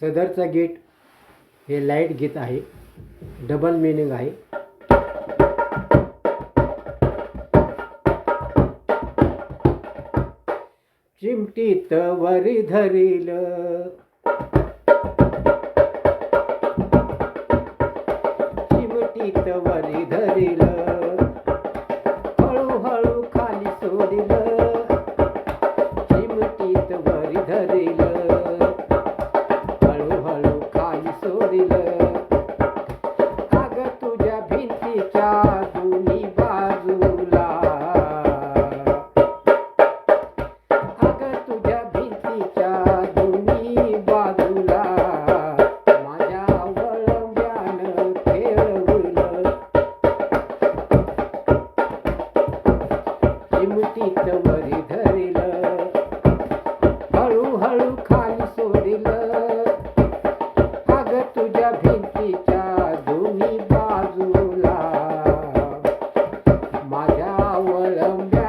सदरचा gate हे light गीत आहे. डबल मिनिंग आहे. चिमटीत वरी धरील. चिमटीत वरी धरील. हळूहळू खाली सोडिल. चिमटीत वरी धरील. चिमटीत वरी धरिल. हळूहळू खाली सोडिल. अग तुझ्या भिंतीच्या दोन्ही बाजूला. माझ्या वळंब्या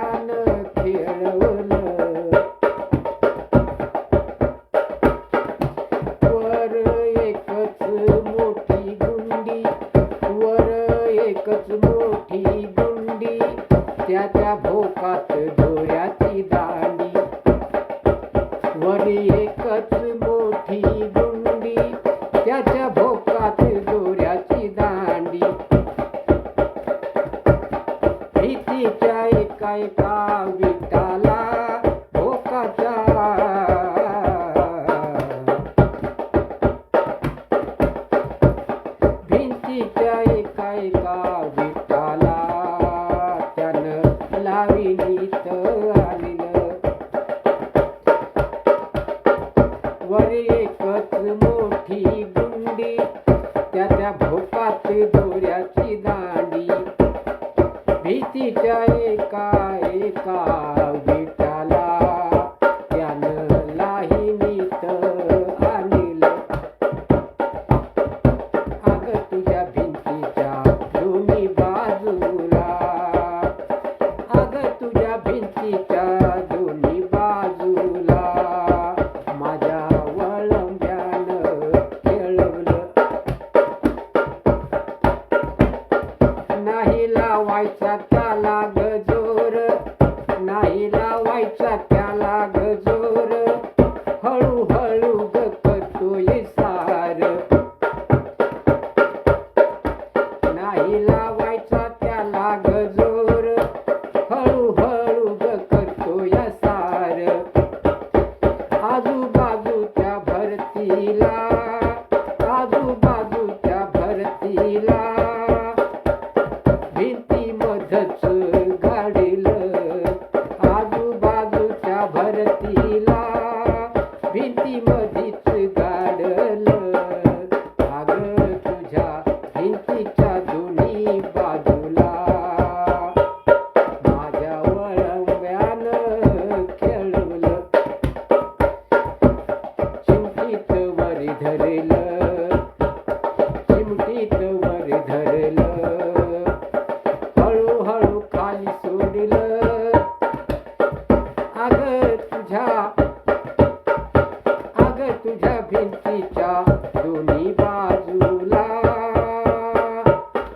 काय का विठाला विटाला त्यानं लाविलीत आलेलं वर एकच मोठी गुंडी त्या त्या भोकात दोऱ्याची दांडी. भीतीच्या एका एका लावायचा त्याला गजोर. नाही लावायचा त्याला गजोर. हळूहळू ग करतोय सार. नाही लावायचा त्याला गजोर. हळूहळू ग करतोय सार आजूबाजूच्या भरतीला आजूबाजू त्या भरतीला. आजूबाजूच्या भिंती मधीच तुझ्या भिंतीच्या दोन्ही बाजूला माझ्या वळंब्यानं खेळवलं. चिमटीत वरी धरेल. भिंतीच्या दोन्ही बाजूला.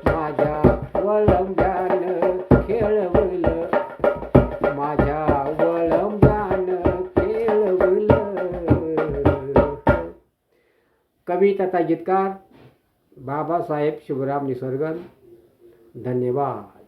माझ्या वळंब्यानं खेळवलं. माझ्या वळंब्यानं खेळवलं. कवी तथा गीतकार बाबासाहेब शिवराम निसर्गन धन्यवाद.